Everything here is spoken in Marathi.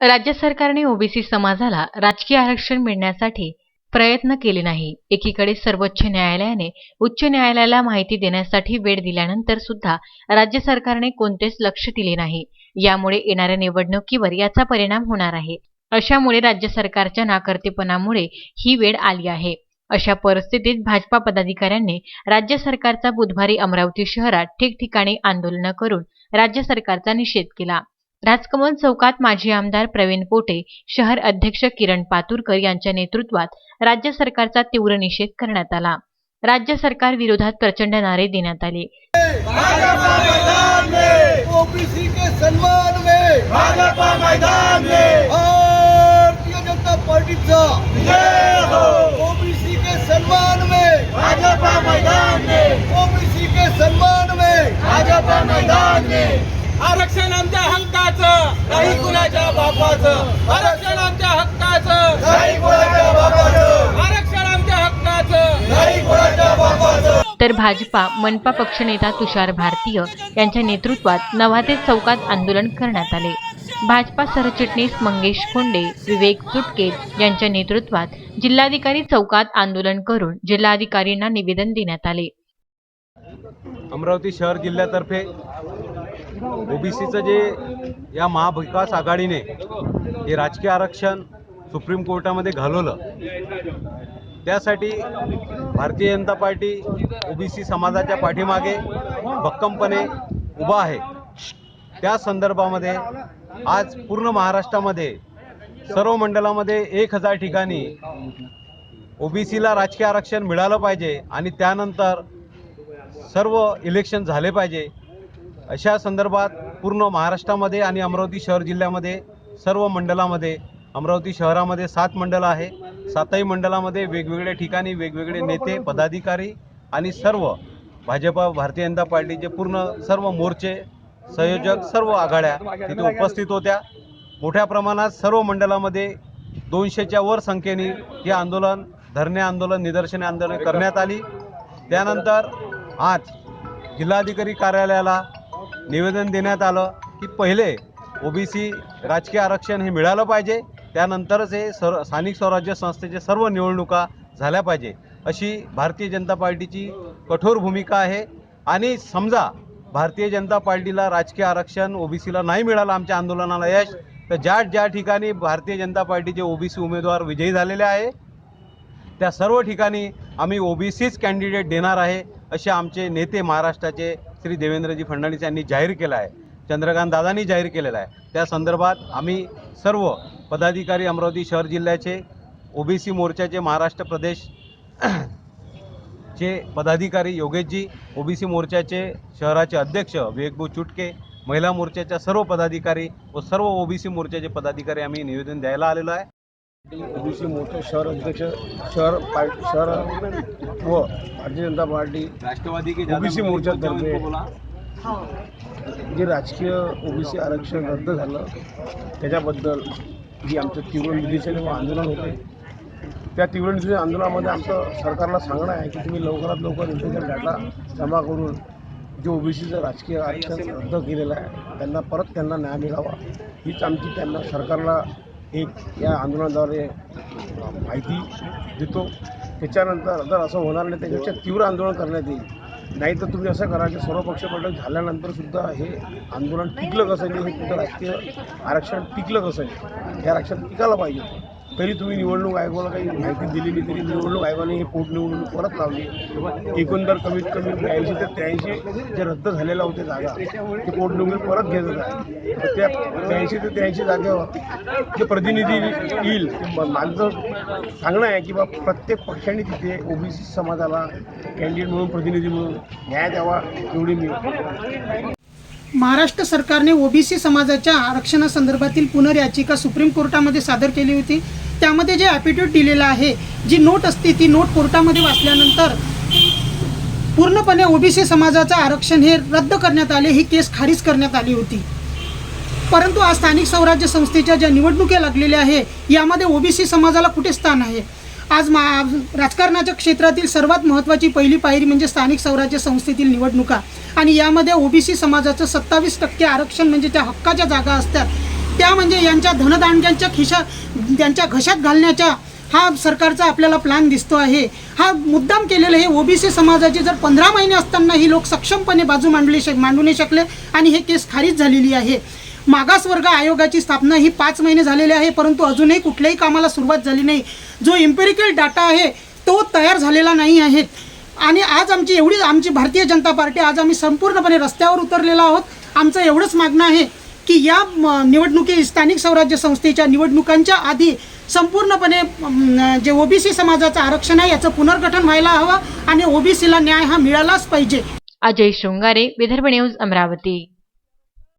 राज्य सरकारने ओबीसी समाजाला राजकीय आरक्षण मिळण्यासाठी प्रयत्न केले नाही. एकीकडे सर्वोच्च न्यायालयाने उच्च न्यायालयाला माहिती देण्यासाठी वेळ दिल्यानंतर सुद्धा राज्य सरकारने कोणतेच लक्ष दिले नाही. यामुळे येणाऱ्या निवडणुकीवर याचा परिणाम होणार आहे. अशामुळे राज्य सरकारच्या नाकर्तेपणामुळे ही वेळ आली आहे. अशा परिस्थितीत भाजपा पदाधिकाऱ्यांनी राज्य सरकारचा बुधवारी अमरावती शहरात ठिकठिकाणी आंदोलनं करून राज्य सरकारचा निषेध केला. राजकमल चौकात माजी आमदार प्रवीण पोटे शहर अध्यक्ष किरण पातुरकर यांच्या नेतृत्वात राज्य सरकारचा तीव्र निषेध करण्यात आला. राज्य सरकार विरोधात प्रचंड नारे देण्यात आले. भाजपा मैदान में! आरक्षण आमच्या हक्काचं. नाही कुणाच्या बापाचं. आरक्षण आमच्या हक्काचं. नाही कोणाच्या बापाचं. आरक्षण आमच्या हक्काचं. नाही कोणाच्या बापाचं. तर भाजपा मनपा पक्षनेता तुषार भारतीय यांच्या नेतृत्वात नवाते चौकात आंदोलन करण्यात आले. भाजपा सरचिटणीस मंगेश खोंडे विवेक चुटके यांच्या नेतृत्वात जिल्हाधिकारी चौकात आंदोलन करून जिल्हाधिकारींना निवेदन देण्यात आले. अमरावती शहर जिल्ह्यातर्फे ओबीसीचं जे या महाविकास आघाडीने हे राजकीय आरक्षण सुप्रीम कोर्टामध्ये घालवलं त्यासाठी भारतीय जनता पार्टी ओबीसी समाजाच्या पाठीमागे भक्कमपणे उभा आहे. त्या संदर्भामध्ये आज पूर्ण महाराष्ट्रामध्ये सर्व मंडळामध्ये एक हजार ठिकाणी ओबीसीला राजकीय आरक्षण मिळालं पाहिजे आणि त्यानंतर सर्व इलेक्शन झाले पाहिजे. अशा संदर्भात पूर्ण महाराष्ट्रामध्ये आणि अमरावती शहर जिल्ह्यामध्ये सर्व मंडलामध्ये अमरावती शहरामध्ये सात मंडलं आहे. सातही मंडलामध्ये वेगवेगळ्या ठिकाणी वेगवेगळे नेते पदाधिकारी आणि सर्व भाजपा भारतीय जनता पार्टीचे पूर्ण सर्व मोर्चे संयोजक सर्व आघाड्या तिथे उपस्थित होत्या. मोठ्या प्रमाणात सर्व मंडलामध्ये दोनशेच्या वर संख्येने हे आंदोलन धरणे आंदोलन निदर्शने आंदोलन करण्यात आली. त्यानंतर आज जिल्हाधिकारी कार्यालयाला निवेदन देण्यात आलं की पहिले ओबीसी राजकीय आरक्षण हे मिळालं पाहिजे. त्यानंतरच हे सर स्थानिक स्वराज्य संस्थेचे सर्व निवडणुका झाल्या पाहिजे. अशी भारतीय जनता पार्टीची कठोर भूमिका आहे. आणि समजा भारतीय जनता पार्टीला राजकीय आरक्षण ओबीसीला नाही मिळालं आमच्या आंदोलनाला यश तर ज्या ज्या ठिकाणी भारतीय जनता पार्टीचे ओबीसी उमेदवार विजयी झालेले आहे त्या सर्व ठिकाणी आम्ही ओबीसीच कॅन्डिडेट देणार आहे असे आमचे नेते महाराष्ट्राचे श्री देवेंद्रजी फडणवीस यांनी जाहीर केला आहे. चंद्रकांत दादांनी जाहीर केलेला आहे. त्या संदर्भात आम्ही सर्व पदाधिकारी अमरावती शहर जिल्ह्याचे ओबीसी मोर्चाचे महाराष्ट्र प्रदेश चे पदाधिकारी योगेशजी ओबीसी मोर्चाचे शहराचे अध्यक्ष विवेकभाऊ चुटके महिला मोर्चाच्या सर्व पदाधिकारी व सर्व ओबीसी मोर्चाचे पदाधिकारी आम्ही निवेदन द्यायला आलेलो आहे. ओबीसी मोठे शहर अध्यक्ष शहर पार्टी शहर व भारतीय जनता पार्टी राष्ट्रवादी की ओबीसी मोर्चातर्फे जे राजकीय ओबीसी आरक्षण रद्द झालं त्याच्याबद्दल जी आमचं तीव्र निदर्शने व आंदोलन होते त्या तीव्र निदर्शन आंदोलनामध्ये आमचं सरकारला सांगणं आहे की तुम्ही लवकरात लवकर इंटेलिजंट डाटा जमा करून जे ओबीसीचं राजकीय आरक्षण रद्द केलेलं आहे त्यांना परत त्यांना न्याय मिळावा हीच आमची त्यांना सरकारला हे या आंदोलनाद्वारे माहिती देतो. त्याच्यानंतर जर असं होणार नाही त्याच्यापेक्षा तीव्र आंदोलन करण्यात येईल. नाही तर तुम्ही असं करा की सर्व पक्ष बैठक झाल्यानंतर सुद्धा हे आंदोलन टिकलं कसं नाही हे तुमचं राजकीय आरक्षण टिकलं कसं नाही? हे आरक्षण टिकायला पाहिजे. तरी तुम्ही निवडणूक आयोगाला काही माहिती दिली नाही तरी निवडणूक आयोगाने हे पोटनिवडणूक परत लावली. एकंदर कमीत कमी ब्याऐंशी ते त्र्याऐंशी जे रद्द झालेल्या होते जागा ते पोटनिवडणूक परत घेत आहे त्या त्र्याऐंशी ते त्र्याऐंशी जागेवर जे प्रतिनिधी येईल माझं सांगणं आहे की बा प्रत्येक पक्षाने तिथे ओबीसी समाजाला कॅन्डिडेट म्हणून प्रतिनिधी म्हणून न्याय द्यावा एवढी मी महाराष्ट्र सरकारने ओबीसी समाजाच्या आरक्षणासंदर्भातील पुनर्याचिका सुप्रीम कोर्टामध्ये सादर केली होती. त्यामध्ये जे ॲपिट्यूड दिलेलं आहे जी नोट असते ती नोट कोर्टामध्ये वाचल्यानंतर पूर्णपणे ओबीसी समाजाचं आरक्षण हे रद्द करण्यात आले ही केस खारिज करण्यात आली होती. परंतु आज स्थानिक स्वराज्य संस्थेच्या ज्या निवडणुका लागलेल्या आहे यामध्ये ओबीसी समाजाला कुठे स्थान आहे? आज मा राजकारणाच्या क्षेत्रातील सर्वात महत्त्वाची पहिली पायरी म्हणजे स्थानिक स्वराज्य संस्थेतील निवडणुका. आणि यामध्ये ओबीसी समाजाचं सत्तावीस टक्के आरक्षण म्हणजे त्या हक्काच्या जागा असतात. त्या म्हणजे यांच्या धनदांड्यांच्या खिशा त्यांच्या घशात घालण्याच्या हा सरकारचा आपल्याला प्लॅन दिसतो आहे. हा मुद्दाम केलेलं हे ओबीसी समाजाचे जर पंधरा महिने असताना ही लोक सक्षमपणे बाजू मांडली शक मांडू नाही शकले आणि हे केस खारीज झालेली आहे. मागासवर्ग आयोगाची स्थापना ही पाच महिने झालेली आहे परंतु अजूनही कुठल्याही कामाला सुरुवात झाली नाही. जो इम्पेरिकल डाटा आहे तो तयार झालेला नाही आहे. आणि आज आमची एवढी आमची भारतीय जनता पार्टी आज आम्ही संपूर्णपणे रस्त्यावर उतरलेलो आहोत. आमचं एवढंच मागणं आहे. की या निवडणुकी स्थानिक स्वराज्य संस्थेच्या निवडणुकांच्या आधी संपूर्णपणे जे ओबीसी समाजाचं आरक्षण आहे याचं पुनर्गठन व्हायला हवं आणि ओबीसीला न्याय हा मिळालाच पाहिजे. अजय शृंगारे विदर्भ न्यूज अमरावती.